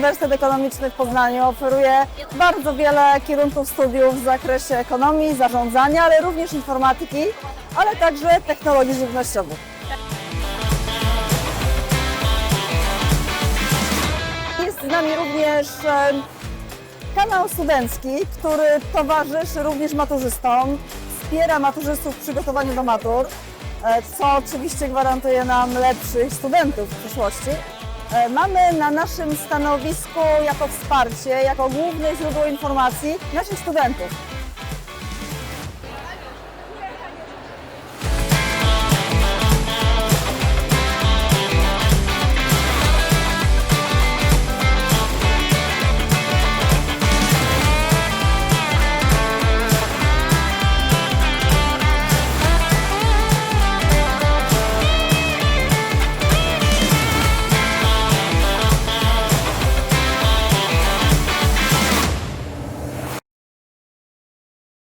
Uniwersytet Ekonomiczny w Poznaniu oferuje bardzo wiele kierunków studiów w zakresie ekonomii, zarządzania, ale również informatyki, ale także technologii żywnościowych. Jest z nami również e, kanał studencki, który towarzyszy również maturzystom, wspiera maturzystów w przygotowaniu do matur, e, co oczywiście gwarantuje nam lepszych studentów w przyszłości. E, Mamy na naszym stanowisku jako wsparcie, jako główne źródło informacji naszych studentów.